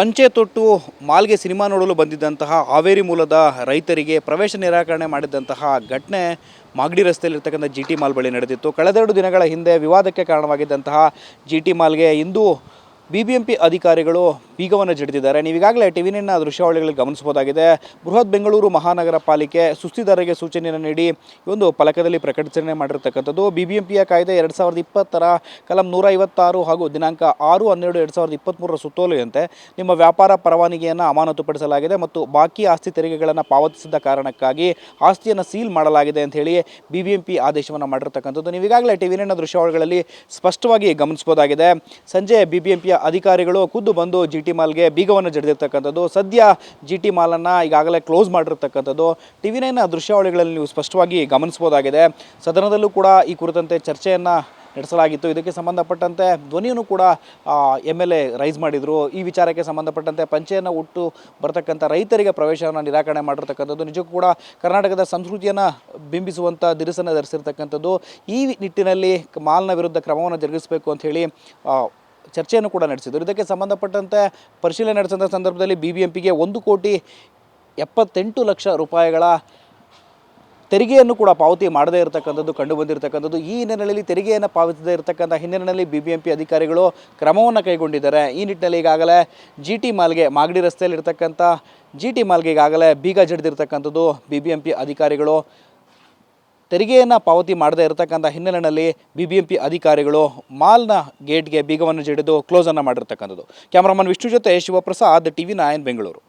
ಪಂಚೆ ತೊಟ್ಟು ಮಾಲ್ಗೆ ಸಿನಿಮಾ ನೋಡಲು ಬಂದಿದ್ದಂತಹ ಹಾವೇರಿ ಮೂಲದ ರೈತರಿಗೆ ಪ್ರವೇಶ ನಿರಾಕರಣೆ ಮಾಡಿದ್ದಂತಹ ಘಟನೆ ಮಾಗಡಿ ರಸ್ತೆಯಲ್ಲಿರ್ತಕ್ಕಂಥ ಜಿ ಟಿ ಮಾಲ್ ಬಳಿ ನಡೆದಿತ್ತು. ಕಳೆದೆರಡು ದಿನಗಳ ಹಿಂದೆ ವಿವಾದಕ್ಕೆ ಕಾರಣವಾಗಿದ್ದಂತಹ ಜಿ ಟಿ ಮಾಲ್ಗೆ ಇಂದು ಬಿ ಬಿ ಎಂ ಪಿ ಅಧಿಕಾರಿಗಳು ಬೀಗವನ್ನು ಜಡಿದಿದ್ದಾರೆ. ನೀವೀಗಾಗಲೇ ಟಿ ವಿ ದೃಶ್ಯಾವಳಿಗಳಲ್ಲಿ ಗಮನಿಸಬಹುದಾಗಿದೆ. ಬೃಹತ್ ಬೆಂಗಳೂರು ಮಹಾನಗರ ಪಾಲಿಕೆ ಸುಸ್ತಿದಾರರಿಗೆ ಸೂಚನೆಯನ್ನು ನೀಡಿ ಒಂದು ಫಲಕದಲ್ಲಿ ಪ್ರಕಟಣೆ ಮಾಡಿರ್ತಕ್ಕಂಥದ್ದು. ಬಿ ಬಿ ಎಂ ಕಾಯ್ದೆ ಎರಡು ಸಾವಿರದ ಇಪ್ಪತ್ತರ ಕಲಂ ನೂರ ಐವತ್ತಾರು ಹಾಗೂ ದಿನಾಂಕ ಆರು ಹನ್ನೆರಡು ಎರಡು ಸಾವಿರದ ಇಪ್ಪತ್ತ್ಮೂರರ ಸುತ್ತೋಲೆಯಂತೆ ನಿಮ್ಮ ವ್ಯಾಪಾರ ಪರವಾನಗಿಯನ್ನು ಅಮಾನತುಪಡಿಸಲಾಗಿದೆ ಮತ್ತು ಬಾಕಿ ಆಸ್ತಿ ತೆರಿಗೆಗಳನ್ನು ಪಾವತಿಸಿದ ಕಾರಣಕ್ಕಾಗಿ ಆಸ್ತಿಯನ್ನು ಸೀಲ್ ಮಾಡಲಾಗಿದೆ ಅಂತ ಹೇಳಿ ಬಿ ಬಿ ಎಂ ಪಿ ಆದೇಶವನ್ನು ಮಾಡಿರ್ತಕ್ಕಂಥದ್ದು ನೀವೀಗಾಗಲೇ ಟಿ ವಿ ದೃಶ್ಯಾವಳಿಗಳಲ್ಲಿ ಸ್ಪಷ್ಟವಾಗಿ ಗಮನಿಸಬಹುದಾಗಿದೆ. ಸಂಜೆ ಬಿ ಬಿ ಎಂ ಅಧಿಕಾರಿಗಳು ಖುದ್ದು ಬಂದು ಜಿ ಟಿ ಮಾಲ್ಗೆ ಬೀಗವನ್ನು ಜಡಿದಿರ್ತಕ್ಕಂಥದ್ದು. ಸದ್ಯ ಜಿ ಟಿ ಮಾಲನ್ನು ಈಗಾಗಲೇ ಕ್ಲೋಸ್ ಮಾಡಿರ್ತಕ್ಕಂಥದ್ದು. ಟಿ ವಿ ನೈನ್ ದೃಶ್ಯಾವಳಿಗಳಲ್ಲಿ ನೀವು ಸ್ಪಷ್ಟವಾಗಿ ಗಮನಿಸ್ಬೋದಾಗಿದೆ ಸದನದಲ್ಲೂ ಕೂಡ ಈ ಕುರಿತಂತೆ ಚರ್ಚೆಯನ್ನು ನಡೆಸಲಾಗಿತ್ತು. ಇದಕ್ಕೆ ಸಂಬಂಧಪಟ್ಟಂತೆ ಧ್ವನಿಯನ್ನು ಕೂಡ ಎಂ ಎಲ್ ಎ ರೈಸ್ ಮಾಡಿದರು. ಈ ವಿಚಾರಕ್ಕೆ ಸಂಬಂಧಪಟ್ಟಂತೆ ಪಂಚೆಯನ್ನು ಹುಟ್ಟು ಬರತಕ್ಕಂಥ ರೈತರಿಗೆ ಪ್ರವೇಶವನ್ನು ನಿರಾಕರಣೆ ಮಾಡಿರ್ತಕ್ಕಂಥದ್ದು. ನಿಜಕ್ಕೂ ಕೂಡ ಕರ್ನಾಟಕದ ಸಂಸ್ಕೃತಿಯನ್ನು ಬಿಂಬಿಸುವಂಥ ದಿರಿಸನ್ನು ಧರಿಸಿರ್ತಕ್ಕಂಥದ್ದು. ಈ ನಿಟ್ಟಿನಲ್ಲಿ ಮಾಲ್ನ ವಿರುದ್ಧ ಕ್ರಮವನ್ನು ಜರುಗಿಸಬೇಕು ಅಂಥೇಳಿ ಚರ್ಚೆಯನ್ನು ಕೂಡ ನಡೆಸಿದರು. ಇದಕ್ಕೆ ಸಂಬಂಧಪಟ್ಟಂತೆ ಪರಿಶೀಲನೆ ನಡೆಸಿದ ಸಂದರ್ಭದಲ್ಲಿ ಬಿ ಬಿ ಎಂ ಪಿಗೆ ಒಂದು ಕೋಟಿ ಎಪ್ಪತ್ತೆಂಟು ಲಕ್ಷ ರೂಪಾಯಿಗಳ ತೆರಿಗೆಯನ್ನು ಕೂಡ ಪಾವತಿ ಮಾಡದೇ ಇರತಕ್ಕಂಥದ್ದು ಕಂಡು ಬಂದಿರತಕ್ಕಂಥದ್ದು ಈ ಹಿನ್ನೆಲೆಯಲ್ಲಿ ತೆರಿಗೆಯನ್ನು ಪಾವತಿಸದೇ ಇರತಕ್ಕಂಥ ಹಿನ್ನೆಲೆಯಲ್ಲಿ ಬಿ ಬಿ ಎಂ ಪಿ ಅಧಿಕಾರಿಗಳು ಕ್ರಮವನ್ನು ಕೈಗೊಂಡಿದ್ದಾರೆ. ಈ ನಿಟ್ಟಿನಲ್ಲಿ ಈಗಾಗಲೇ ಜಿ ಟಿ ಮಾಲ್ಗೆ ಮಾಗಡಿ ರಸ್ತೆಯಲ್ಲಿರ್ತಕ್ಕಂಥ ಜಿ ಟಿ ಮಾಲ್ಗೆ ಈಗಾಗಲೇ ಬೀಗ ಜಡಿದಿರ್ತಕ್ಕಂಥದ್ದು ಬಿ ಬಿ ಎಂ ಪಿ ಅಧಿಕಾರಿಗಳು. ತೆರಿಗೆಯನ್ನು ಪಾವತಿ ಮಾಡದೇ ಇರತಕ್ಕಂಥ ಹಿನ್ನೆಲೆಯಲ್ಲಿ ಬಿ ಬಿ ಎಂ ಪಿ ಅಧಿಕಾರಿಗಳು ಮಾಲ್ನ ಗೇಟ್ಗೆ ಬೀಗವನ್ನು ಜಡಿದು ಕ್ಲೋಸನ್ನು ಮಾಡಿರ್ತಕ್ಕಂಥದ್ದು. ಕ್ಯಾಮ್ರಾಮನ್ ವಿಷ್ಣು ಜೊತೆ Shivaprasad T V nine Bengaluru.